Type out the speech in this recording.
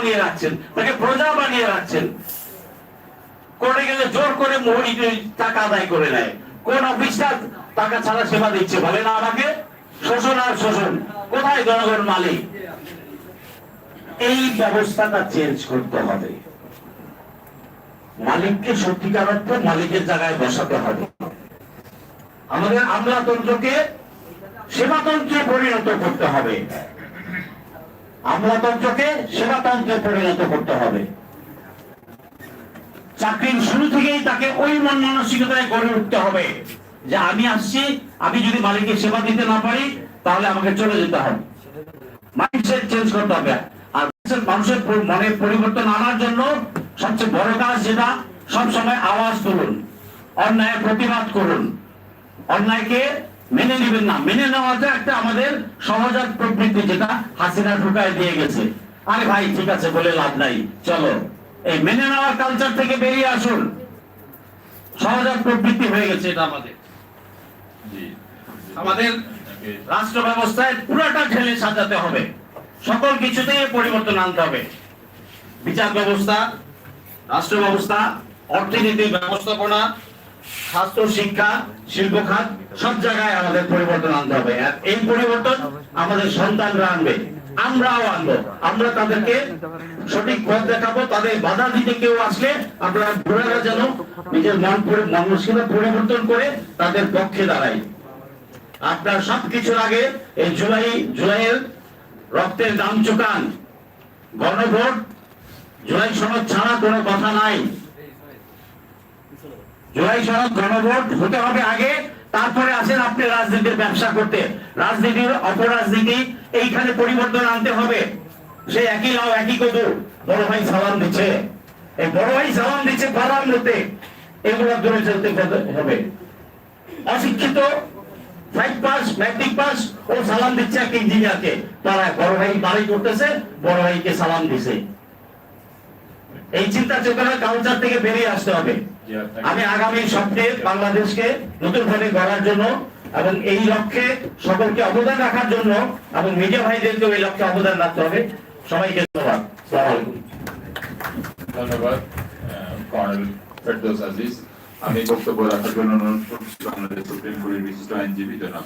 বানিয়ে রাখছেন, তাকে প্রজা বানিয়ে রাখছেন। করে গেলে জোর করে মোহরি টাকা আদায় করে নেয়, কোন অফিসটা টাকা ছাড়া সেবা দিচ্ছে, বলে না আমাকে? শোষণ আর শোষণ, কোথায় জনগণ মালিক? এই ব্যবস্থাটা চেঞ্জ করতে হবে। মালিককে সত্যিকার অর্থে মালিকের জায়গায় বসাতে হবে। আমাদের আমলাতন্ত্রকে সেবাতন্ত্রে পরিণত করতে হবে। আমলাতন্ত্রকে সেবাতন্ত্রে পরিণত করতে হবে। চাকরির শুরু থেকেই তাকে ওই মন মানসিকতায় গড়ে উঠতে হবে যে আমি আসছি, আমি যদি মালিকের সেবা দিতে না পারি, তাহলে আমাকে চলে যেতে হবে। মাইন্ডসেট চেঞ্জ করতে হবে। আর মানুষের- মনে পরিবর্তন আনার জন্য সবচেয়ে বড় কাজ যেটা, সবসময় আওয়াজ তুলুন, অন্যায়ের প্রতিবাদ করুন। অন্যায়কে মেনে নেবেন না। মেনে নেওয়াটা একটা আমাদের সহজাত প্রবৃত্তি যেটা হাসিনা ঢুকায় দিয়ে গেছে। আরে ভাই ঠিক আছে বলে লাভ নাই। চলো এই মেনে নেওয়ার কালচার থেকে বেরিয়ে আসুন। সহজাত প্রবৃত্তি হয়ে গেছে এটা আমাদের। আমাদের রাষ্ট্র ব্যবস্থায় পুরোটা ঢেলে সাজাতে হবে। সকল কিছুতেই পরিবর্তন আনতে হবে। বিচার ব্যবস্থা রাষ্ট্র ব্যবস্থা অর্থনীতি ব্যবস্থাপনা স্বাস্থ্য, শিক্ষা, শিল্প খাত, সব জায়গায় আমাদের পরিবর্তন আনতে হবে। আর এই পরিবর্তন আমাদের সন্তানরা আনবে, আমরাও আনব। আমরা তাদেরকে সঠিক পথ দেখাবো, তাদের বাধা দিতে কেউ আসলে আপনারা ঘোরারা যেন নিজের মন মানসিকতা পরিবর্তন করে তাদের পক্ষে দাঁড়ায়। আপনার সবকিছুর আগে এই জুলাই, জুলাইয়ের রক্তের দাম চুকান। গণভোট, জুলাই সনদ ছাড়া কোনো কথা নাই। জুলাই সনদ গণভোট হতে হবে আগে, তারপরে আসেন আপনি রাজনীতির ব্যবসা করতে। রাজনীতির অপরাজনীতি, এইখানে পরিবর্তন আনতে হবে। সে একই লাও একই কদু, বড় ভাই সালাম দিচ্ছে। এই বড় ভাই সালাম দিচ্ছে পাড়ার মধ্যে এগুলো দূরে চলতে হবে? অশিক্ষিত ফাইভ পাস ম্যাট্রিক পাস ও সালাম দিচ্ছে এক ইঞ্জিনিয়ারকে তারা বড় ভাই বাড়ি করতেছে, বড় ভাইকে সালাম দিছে। এই চিন্তা চেতনা কালচার থেকে বেরিয়ে আসতে হবে। আমি আগামী সপ্তাহে বাংলাদেশকে নতুন ভাবে গড়ার জন্য এবং এই লক্ষ্যে সকলকে অবদান রাখার জন্য এবং মিডিয়া ভাইদেরকে এই লক্ষ্যে অবদান রাখতে হবে। সবাইকে ধন্যবাদ। ধন্যবাদ আহ, কর্নেল ফেরদৌস আজিজ। আমি বক্তব্য রাখার জন্য অনুরোধ করছি বাংলাদেশ সুপ্রিম কোর্টের বিশিষ্ট আইনজীবী জনাব